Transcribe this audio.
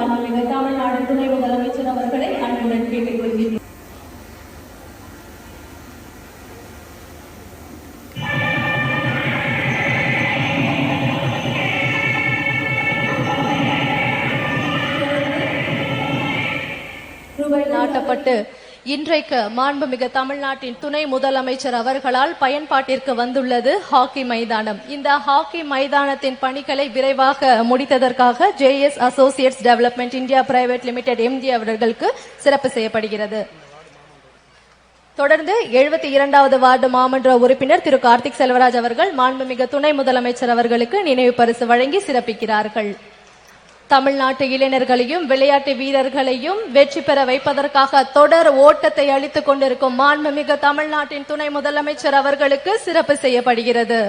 மாண்புமிகு தமிழ்நாடு துணை முதலமைச்சர் அவர்களை அன்புடன் கேட்டுக்கொள்கிறேன். நாட்டப்பட்டு இன்றைக்கு மாண்புமிகு தமிழ்நாட்டின் துணை முதலமைச்சர் அவர்களால் பயன்பாட்டிற்கு வந்துள்ளது ஹாக்கி மைதானம். இந்த ஹாக்கி மைதானத்தின் பணிகளை விரைவாக முடித்ததற்காக JS associates development India private limited MD அவர்களுக்கு சிறப்பு செய்யப்படுகிறது. தொடர்ந்து எழுபத்தி இரண்டாவது வார்டு மாமன்ற உறுப்பினர் திரு கார்த்திக் செல்வராஜ் அவர்கள் மாண்புமிகு துணை முதலமைச்சர் அவர்களுக்கு நினைவு பரிசு வழங்கி சிறப்பிக்கிறார்கள். தமிழ்நாட்டு இளைஞர்களையும் விளையாட்டு வீரர்களையும் வெற்றி பெற வைப்பதற்காக தொடர் ஓட்டத்தை அளித்துக் கொண்டிருக்கும் மாண்புமிகு தமிழ்நாட்டின் துணை முதலமைச்சர் அவர்களுக்கு சிறப்பு செய்யப்படுகிறது.